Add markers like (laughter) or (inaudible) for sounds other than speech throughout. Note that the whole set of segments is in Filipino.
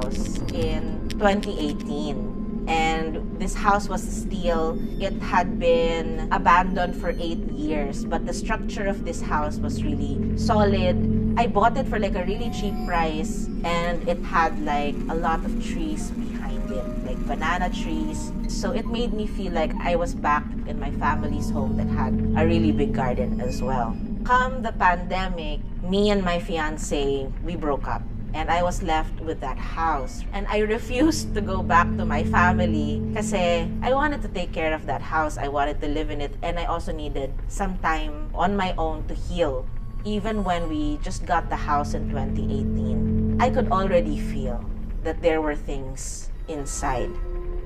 house in 2018 and this house was still it had been abandoned for eight years but the structure of this house was really solid. I bought it for like a really cheap price and it had like a lot of trees behind it like banana trees. So it made me feel like i was back in my family's home that had a really big garden as well. Come the pandemic me and my fiance we broke up and I was left with that house. And I refused to go back to my family kasi I wanted to take care of that house. I wanted to live in it and I also needed some time on my own to heal. Even when we just got the house in 2018, I could already feel that there were things inside.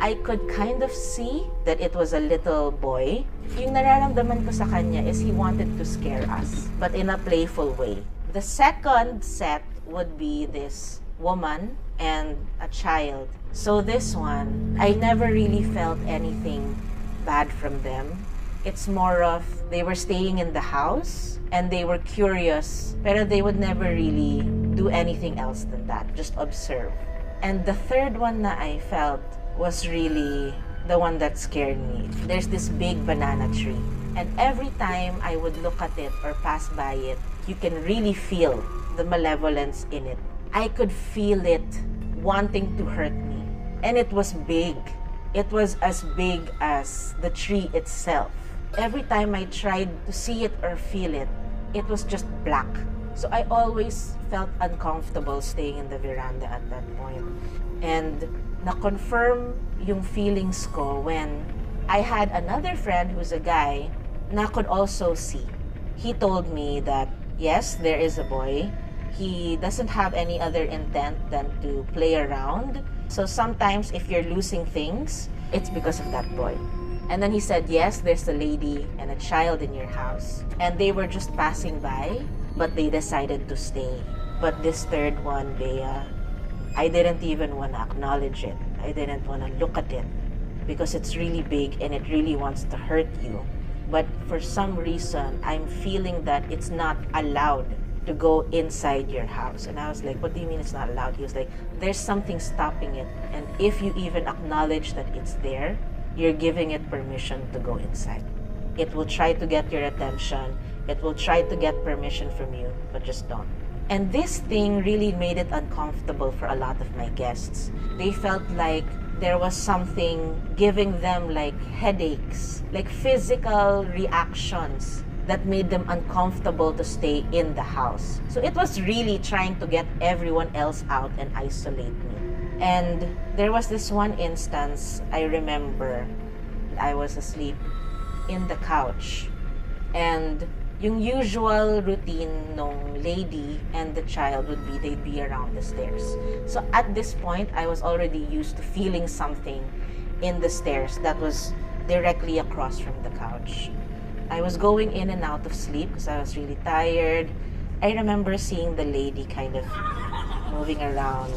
I could kind of see that it was a little boy. Yung nararamdaman ko sa kanya is he wanted to scare us, but in a playful way. The second set would be this woman and a child. So this one, I never really felt anything bad from them. It's more of they were staying in the house and they were curious, pero they would never really do anything else than that, just observe. And the third one that I felt was really the one that scared me. There's this big banana tree. And every time I would look at it or pass by it, you can really feel the malevolence in it. I could feel it wanting to hurt me. And it was big. It was as big as the tree itself. Every time I tried to see it or feel it, it was just black. So I always felt uncomfortable staying in the veranda at that point. And na-confirm yung feelings ko when I had another friend who's a guy na could also see. He told me that yes, there is a boy. He doesn't have any other intent than to play around. So sometimes if you're losing things, it's because of that boy. And then he said, yes, there's a lady and a child in your house. And they were just passing by, but they decided to stay. But this third one, Bea, I didn't even want to acknowledge it. I didn't want to look at it because it's really big and it really wants to hurt you. But for some reason, I'm feeling that it's not allowed to go inside your house. And I was like, what do you mean it's not allowed? He was like, there's something stopping it. And if you even acknowledge that it's there, you're giving it permission to go inside. It will try to get your attention. It will try to get permission from you, but just don't. And this thing really made it uncomfortable for a lot of my guests. They felt like there was something giving them like headaches, like physical reactions that made them uncomfortable to stay in the house. So it was really trying to get everyone else out and isolate me. And there was this one instance I remember I was asleep in the couch and yung usual routine nung lady and the child would be they'd be around the stairs. So at this point, I was already used to feeling something in the stairs that was directly across from the couch. I was going in and out of sleep because I was really tired. I remember seeing the lady kind of moving around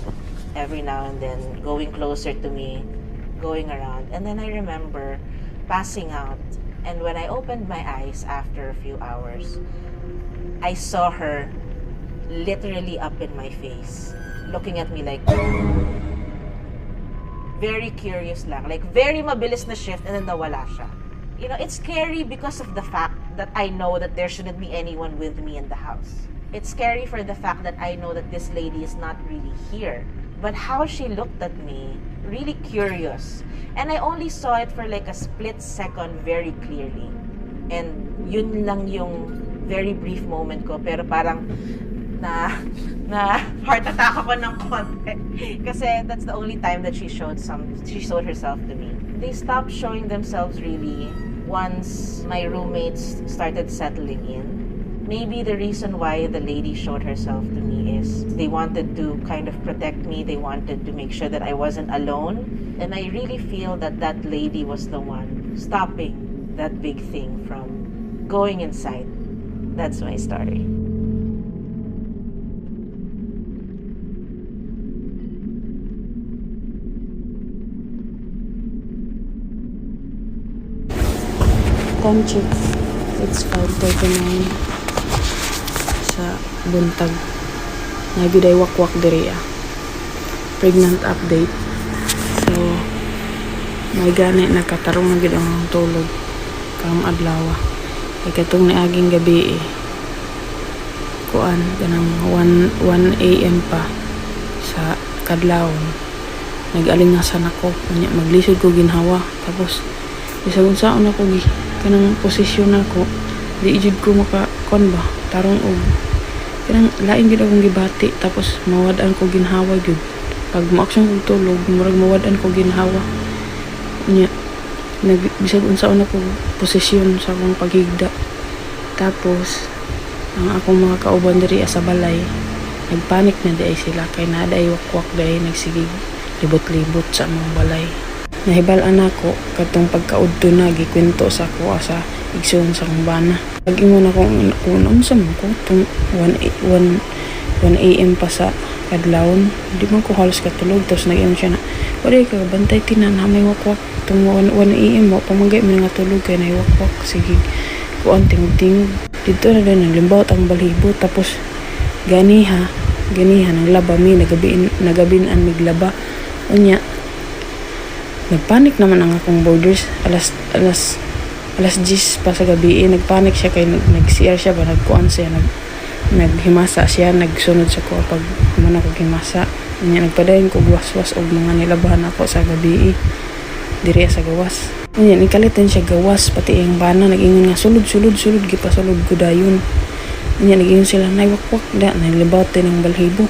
every now and then, going closer to me, going around. And then I remember passing out and when I opened my eyes after a few hours, I saw her literally up in my face, looking at me like very curious lang. Like very mabilis na shift and then nawala siya. You know, it's scary because of the fact that I know that there shouldn't be anyone with me in the house. It's scary for the fact that I know that this lady is not really here. But how she looked at me, really curious. And I only saw it for like a split second very clearly. And yun lang yung very brief moment ko. Pero parang na na heart attack ako ng konti. (laughs) Kasi that's the only time that she showed some she showed herself to me. They stopped showing themselves really once my roommates started settling in. Maybe the reason why the lady showed herself to me is they wanted to kind of protect me. They wanted to make sure that I wasn't alone. And I really feel that that lady was the one stopping that big thing from going inside. That's my story. Time check. It's 5.39 sa buntag. Nagyuday wakwak diri ah. pregnant update. So, may gani nakatarong na gid ang tulog kang adlaw. Kay katong niaging gabi eh. Kuan ganang 1 1 AM pa sa kadlawon. Nag-alingasan ako, maglisod ko ginhawa. Tapos bisag unsaon ako gi kanang posisyon ako. Di jud ko maka kon ba tarong og kanang lain gid akong gibati tapos mawad-an ko ginhawa jud. Pag maaksyon kog tulog, murag mawad-an ko ginhawa. Nya nag bisag unsaon ako posisyon sa akong paghigda. Tapos ang akong mga kauban diri sa balay nagpanik na di ay sila kay naa ay wakwak day nagsigig libot-libot sa among balay nahibalan ako katong pagkaudto na gikwento sa ako sa igsoon sa akong bana. Pag ingon ako kung unsa man ko tung 1 1 1 AM pa sa kadlawon di man ko halos katulog tapos nag siya na wala ka bantay tinan na may wakwak. Tung 1 1 AM mo pamagay man nga tulog kay na wakwak. Sige kuan tingog-tingog dito na din naglimbawt ang balhibo tapos ganiha ganiha ng laba mi nagabi nagabinan miglaba. Unya nagpanik naman ang akong borders. Alas alas alas 10 pa sa gabi. Eh, nagpanik siya kay nag, nag-CR siya ba? Nagkuan siya nag naghimasa siya. Nagsunod sa ko pag man ako himasa unya nagpadayon ko waswas og mga nilabahan ako sa gabi eh, diri sa gawas. Unya nikalitan siya gawas pati ang bana. Nagingon nga sulod sulod sulod gipasulod ko dayon. Unya nagingon sila naiwakwak da nalibawt din ang balhibo.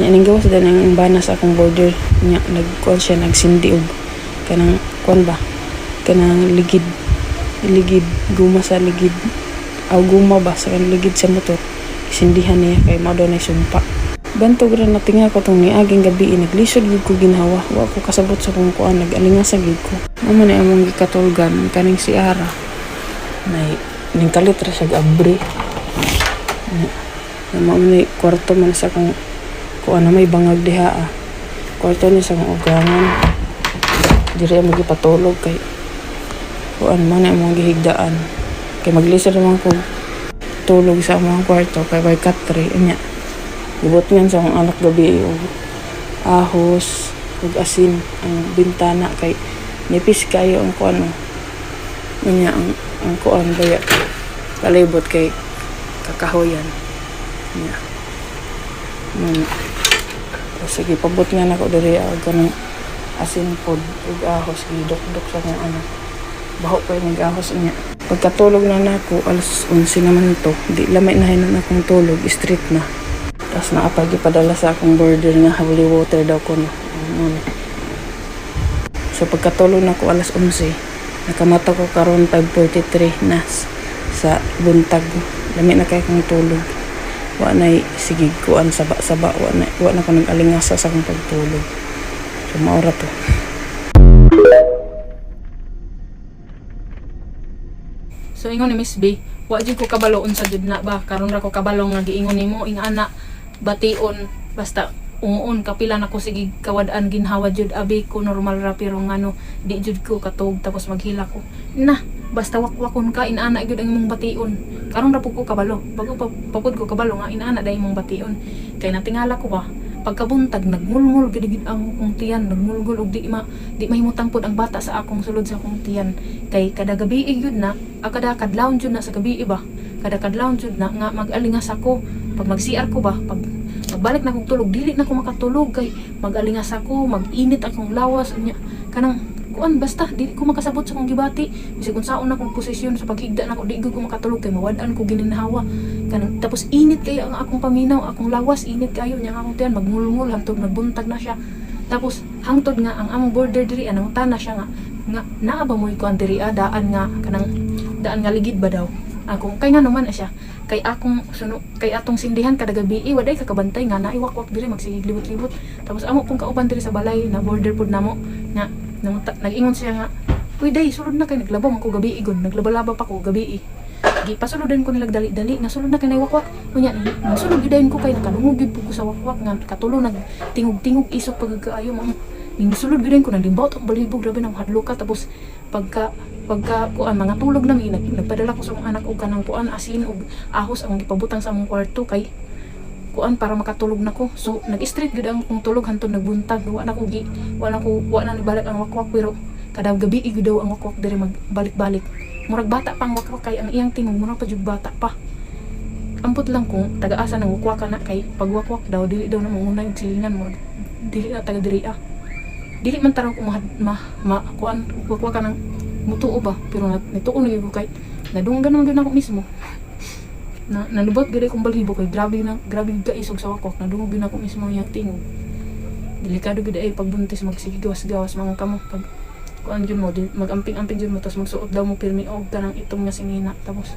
Unya ning gawas din ang bana sa akong border. Unya nagkuan siya nagsindi og kanang kuan ba? Kanang ligid ligid guma sa ligid. Aw guma ba? Sa kanang ligid sa motor. Sindihan niya kay mao daw na sumpa bantog ra na tinga ko tong niaging gabi naglisod gid ko ginhawa wa ko kasabot sa kung kuan nag-alinga sa gid ko. Amo na among gikatulgan kaning si Ara. Nay ning kalit ra siya abri na ni kwarto man sa kung kuan may bangag diha ah. kwarto ni sa ugangan diri mo gipatulog kay kuan man na among gihigdaan kay maglisod naman ko tulog sa among kwarto kay kay katri nya Ibot nga sa akong anak gabi og ahos ug asin ang bintana kay nipis kayo ang kuan Unya ang ang kuan baya kalibot kay kakahoyan. Nya. Mm. Sige, pabot nga nako diri og kanang asin pod ug ahos gidok-dok sa akong anak. Baho pa yung ahos niya. Pagkatulog na nako, alas 11 naman ito. Di lamay na hinan akong tulog, street na. Tapos naapag ipadala sa akong border nga holy water daw ko no. Ano. So pagkatulog na ko alas 11, nakamata ko karon 5:43 na sa buntag. Lami na kay akong tulog. Wa na sigig kuan saba-saba wa na wa na ko nag-alingasa sa akong pagtulog. Maura to. So ingon ni Miss B, wa jud ko kabaloon sa jud na ba? Karon ra ko kabalong nga giingon nimo ing ana bation basta umuon kapila na ko sige kawadaan ginhawa jud abi ko normal ra pero ngano di jud ko katog tapos maghila ko. Na basta wakwakon ka inana jud ang imong bation karon ra ko kabalo. Bago pa, papud ko kabalo nga inana dai imong bation kay natingala ko ba pagkabuntag nagmulmul gid gid ang akong tiyan nagmulgul og di ma di mahimutang pud ang bata sa akong sulod sa akong tiyan. Kay kada gabi yun na ah, kada kadlawon jud na sa gabi ba? Kada kadlawon jud na nga mag-alingas ako. Pag mag-CR ko ba pag pagbalik na akong tulog dili na ako makatulog. Kay mag-alingas ako mag-init akong lawas unya. Kanang kuan basta dili ko makasabot sa akong gibati. Bisag unsaon akong posisyon sa paghigda na ako di ko makatulog. Kay mawad-an ko gininhawa kanang tapos init kay ang akong paminaw akong lawas init kayo ang akong tiyan magmulmul hangtod nagbuntag na siya. Tapos hangtod nga ang among border diri anong tana siya nga nga naa ba mo ikuan diri ah, daan nga kanang daan nga ligid ba daw? Akong kay nga naman na siya. Kay akong suno kay atong sindihan kada gabi eh, waday kakabantay nga naiwakwak diri magsigig libot-libot tapos amo pong kauban diri sa balay na border pud namo nga nang nag-ingon siya nga Uy, day, sulod na kay naglabang ako gabi igon. Naglaba-laba pa ko gabi eh. Gi pasuludan ko nilag dali-dali. Nasulod na kay naiwakwak. Kunya, nasulod gidayon ko kay nakalungog po ko sa wakwak nga katulo nag tingog-tingog isok pagkaayo mo. Ning sulod gidayon ko nang limbot ang balibog grabe nang hadlo ka tapos pagka pagka kuan mga tulog na nag, nagpadala ko sa akong anak og kanang kuan asin og ahos ang gipabutang sa among kwarto kay kuan para makatulog na ko. So nag-straight gud ang kong tulog hantod nagbuntag. Wa na ko gi, wa na ko wa na nibalik ang wakwak pero kada gabi igud daw ang wakwak diri magbalik-balik. Murag bata pang wakwak kay ang iyang tingog murag pa jud bata pa. Ampot lang kung taga-asa nang wakwak na kay pagwakwak daw dili daw na muna yung silingan mo. Dili na taga diri ah. Dili man taraw ko ma, ma, ma kuan wakwak ka ng mutuo ba pero nat nituo na gyud ko kay nadunggan naman gyud ako mismo (laughs) na nalubot gid akong balhibo kay grabe na grabe ga isog sa wakok nadungog gyud ako mismo yung tingog delikado gid ay pagbuntis magsigigawas-gawas mga kamo pag kuan jud mo di- magamping-amping jud mo tapos magsuot daw mo pirmi og kanang itong nga singina. Tapos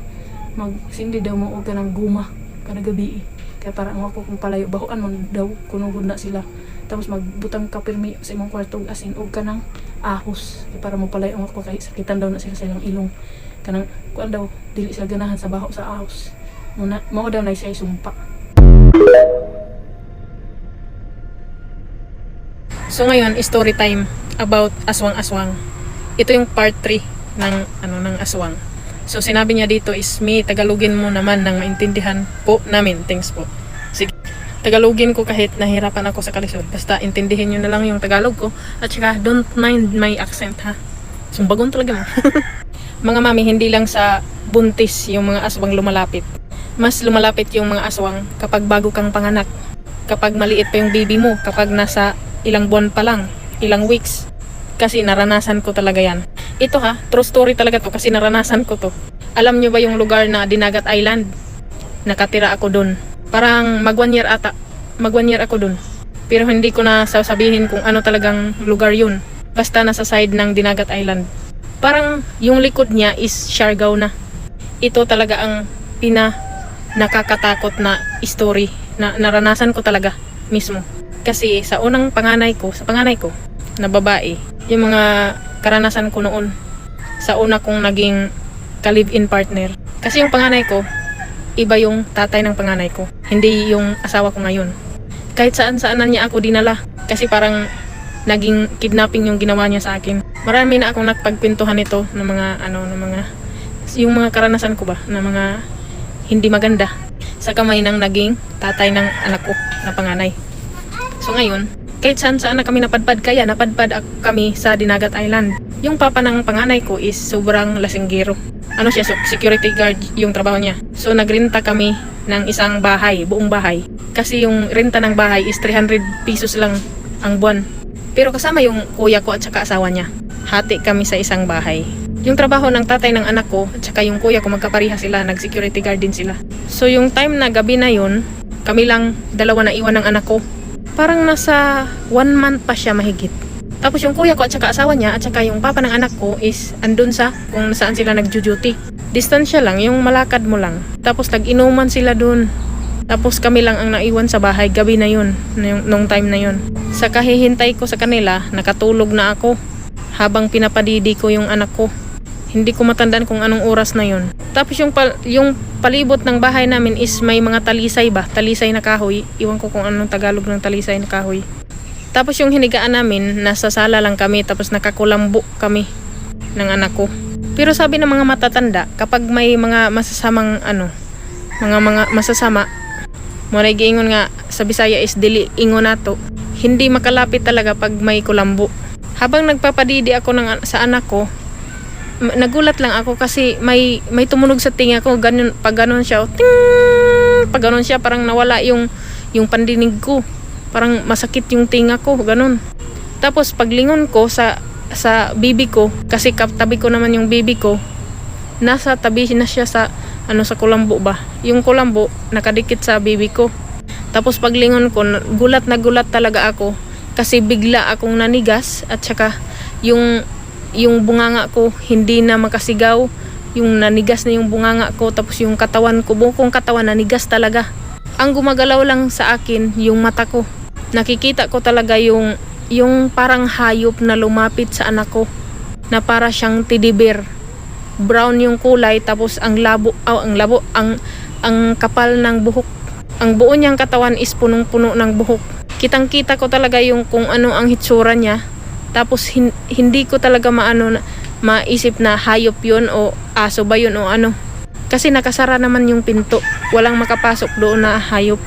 magsindi daw mo og kanang guma kada gabi. Kaya para ang wako kung palayo bahuan mo daw kuno gud na sila. Tapos magbutang ka pirmi sa imong kwarto og asin og kanang ahos. Kaya para mo palayo ang wako kay sakitan daw na sila sa ilang ilong. Kanang kuan daw dili sila ganahan sa baho sa ahos. Muna mao daw na siya sumpa. So ngayon, story time about aswang-aswang. Ito yung part 3 ng ano ng aswang. So sinabi niya dito is me Tagalogin mo naman nang maintindihan po namin. Thanks po. Sige. Tagalogin ko kahit nahirapan ako sa kalisod. Basta intindihin niyo na lang yung Tagalog ko. At saka don't mind my accent ha. Sumbagon talaga (laughs) mga mami, hindi lang sa buntis yung mga aswang lumalapit. Mas lumalapit yung mga aswang kapag bago kang panganak. Kapag maliit pa yung baby mo. Kapag nasa ilang buwan pa lang. Ilang weeks. Kasi naranasan ko talaga yan. Ito ha, true story talaga to kasi naranasan ko to. Alam nyo ba yung lugar na Dinagat Island? Nakatira ako dun. Parang mag one year ata. Mag one year ako dun. Pero hindi ko na sasabihin kung ano talagang lugar yun. Basta nasa side ng Dinagat Island. Parang yung likod niya is Siargao na. Ito talaga ang pina nakakatakot na story na naranasan ko talaga mismo. Kasi sa unang panganay ko, sa panganay ko, na babae, yung mga karanasan ko noon sa una kong naging ka-live-in partner. Kasi yung panganay ko, iba yung tatay ng panganay ko. Hindi yung asawa ko ngayon. Kahit saan-saan na niya ako dinala. Kasi parang naging kidnapping yung ginawa niya sa akin. Marami na akong nakpagpintuhan nito ng mga ano ng mga yung mga karanasan ko ba na mga hindi maganda sa kamay ng naging tatay ng anak ko na panganay. So ngayon, kahit saan saan na kami napadpad kaya napadpad kami sa Dinagat Island. Yung papa ng panganay ko is sobrang lasinggero. Ano siya, so- security guard yung trabaho niya. So nagrenta kami ng isang bahay, buong bahay. Kasi yung renta ng bahay is 300 pesos lang ang buwan. Pero kasama yung kuya ko at saka asawa niya. Hati kami sa isang bahay. Yung trabaho ng tatay ng anak ko at saka yung kuya ko magkapariha sila, nag-security guard din sila. So yung time na gabi na yun, kami lang dalawa na iwan ng anak ko. Parang nasa one month pa siya mahigit. Tapos yung kuya ko at saka asawa niya at saka yung papa ng anak ko is andun sa kung saan sila nagjo-duty. Distansya lang, yung malakad mo lang. Tapos nag-inuman sila dun. Tapos kami lang ang naiwan sa bahay gabi na yun, nung, nung time na yun. Sa kahihintay ko sa kanila, nakatulog na ako habang pinapadidi ko yung anak ko. Hindi ko matandaan kung anong oras na yun. Tapos yung, pal- yung palibot ng bahay namin is may mga talisay ba? Talisay na kahoy. Iwan ko kung anong Tagalog ng talisay na kahoy. Tapos yung hinigaan namin, nasa sala lang kami tapos nakakulambo kami ng anak ko. Pero sabi ng mga matatanda, kapag may mga masasamang ano, mga mga masasama, mo na giingon nga sa Bisaya is dili ingon nato. Hindi makalapit talaga pag may kulambo. Habang nagpapadidi ako ng, sa anak ko, nagulat lang ako kasi may may tumunog sa tinga ko ganun pag ganun siya ting pag ganun siya parang nawala yung yung pandinig ko. Parang masakit yung tinga ko ganun. Tapos paglingon ko sa sa bibi ko kasi katabi ko naman yung bibi ko nasa tabi na siya sa ano sa kulambo ba? Yung kulambo nakadikit sa bibi ko. Tapos paglingon ko gulat na gulat talaga ako kasi bigla akong nanigas at saka yung yung bunganga ko hindi na makasigaw. Yung nanigas na yung bunganga ko tapos yung katawan ko buong kong katawan nanigas talaga. Ang gumagalaw lang sa akin yung mata ko. Nakikita ko talaga yung yung parang hayop na lumapit sa anak ko na para siyang bear brown yung kulay tapos ang labo oh, ang labo ang ang kapal ng buhok. Ang buo niyang katawan is punong-puno ng buhok. Kitang-kita ko talaga yung kung ano ang hitsura niya tapos hin- hindi ko talaga maano na, maisip na hayop yun o aso ba yun o ano kasi nakasara naman yung pinto walang makapasok doon na hayop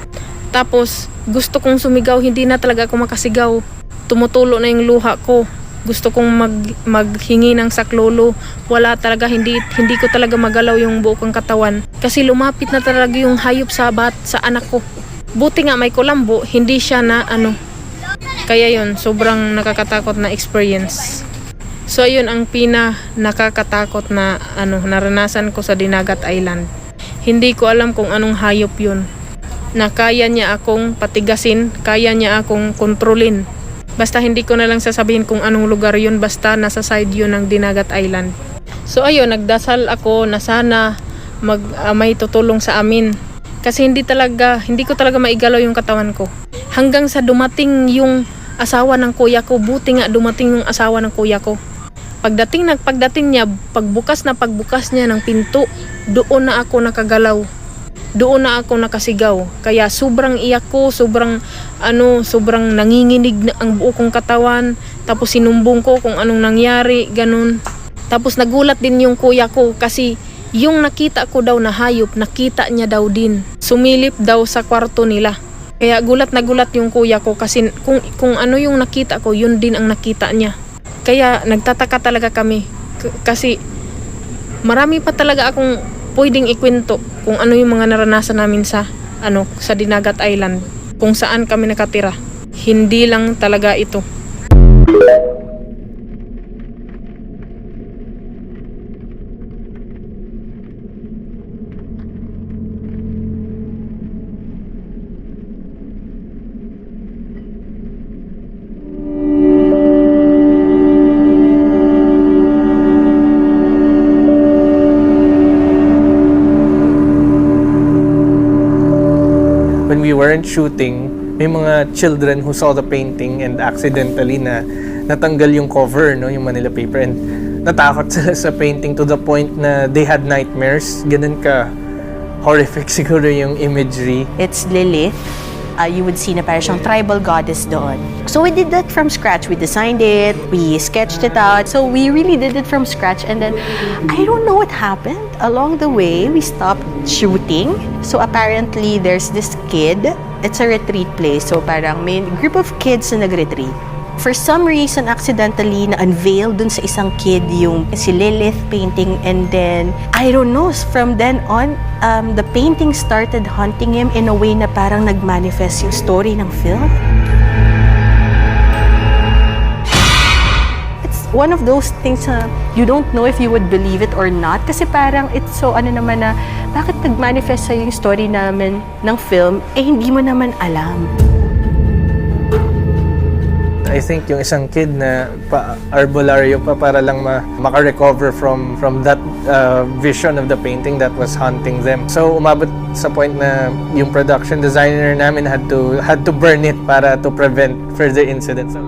Tapos, gusto kong sumigaw, hindi na talaga ako makasigaw. Tumutulo na yung luha ko. Gusto kong mag, maghingi ng saklolo. Wala talaga, hindi, hindi ko talaga magalaw yung buo kong katawan. Kasi lumapit na talaga yung hayop sa bat sa anak ko. Buti nga may kulambo, hindi siya na ano. Kaya yun, sobrang nakakatakot na experience. So ayun ang pina nakakatakot na ano naranasan ko sa Dinagat Island. Hindi ko alam kung anong hayop yun. Na kaya niya akong patigasin, kaya niya akong kontrolin. Basta hindi ko na lang sasabihin kung anong lugar yun, basta nasa side yun ng Dinagat Island. So ayun, nagdasal ako na sana mag, ah, may tutulong sa amin. Kasi hindi talaga, hindi ko talaga maigalaw yung katawan ko. Hanggang sa dumating yung asawa ng kuya ko, buti nga dumating yung asawa ng kuya ko. Pagdating na pagdating niya, pagbukas na pagbukas niya ng pinto, doon na ako nakagalaw. Doon na ako nakasigaw. Kaya sobrang iyak ko, sobrang ano, sobrang nanginginig na ang buo kong katawan. Tapos sinumbong ko kung anong nangyari, ganun. Tapos nagulat din yung kuya ko kasi yung nakita ko daw na hayop, nakita niya daw din. Sumilip daw sa kwarto nila. Kaya gulat na gulat yung kuya ko kasi kung, kung ano yung nakita ko, yun din ang nakita niya. Kaya nagtataka talaga kami K- kasi marami pa talaga akong pwedeng ikwento kung ano yung mga naranasan namin sa ano sa Dinagat Island kung saan kami nakatira. Hindi lang talaga ito. We weren't shooting, may mga children who saw the painting and accidentally na natanggal yung cover, no, yung Manila paper and natakot (laughs) sila sa painting to the point na they had nightmares. Ganun ka horrific (laughs) siguro yung imagery. It's Lilith. Uh, you would see na parang siyang tribal goddess doon. So we did that from scratch. We designed it, we sketched it out. So we really did it from scratch. And then, I don't know what happened. Along the way, we stopped shooting. So apparently, there's this kid. It's a retreat place. So parang may group of kids na nag-retreat. For some reason, accidentally na-unveil dun sa isang kid yung si Lilith painting and then, I don't know, from then on, um, the painting started haunting him in a way na parang nag-manifest yung story ng film. One of those things na you don't know if you would believe it or not kasi parang it's so ano naman na bakit nag-manifest sa yung story namin ng film eh hindi mo naman alam. I think yung isang kid na pa arbolaryo pa para lang ma maka-recover from from that uh, vision of the painting that was haunting them. So umabot sa point na yung production designer namin had to had to burn it para to prevent further incidents.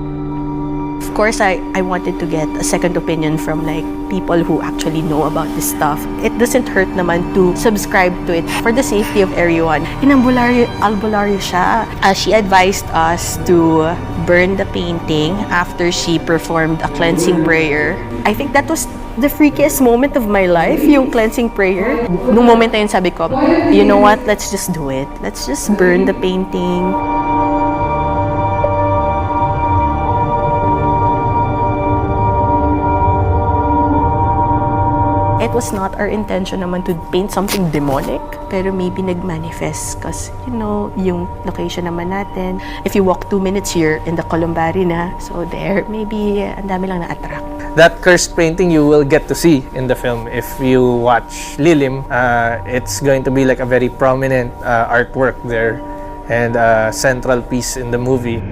Of course, I, I wanted to get a second opinion from like people who actually know about this stuff. It doesn't hurt naman to subscribe to it for the safety of everyone. Inambularyo, albularyo siya. Uh, she advised us to burn the painting after she performed a cleansing prayer. I think that was the freakiest moment of my life, yung cleansing prayer. Nung moment na yun, sabi ko, you know what, let's just do it. Let's just burn the painting. Was not our intention naman to paint something demonic, pero maybe nag-manifest because, you know, yung location naman natin. If you walk two minutes here in the Columbari na, so there, maybe uh, ang dami lang na-attract. That cursed painting you will get to see in the film if you watch Lilim. Uh, it's going to be like a very prominent uh, artwork there and a central piece in the movie.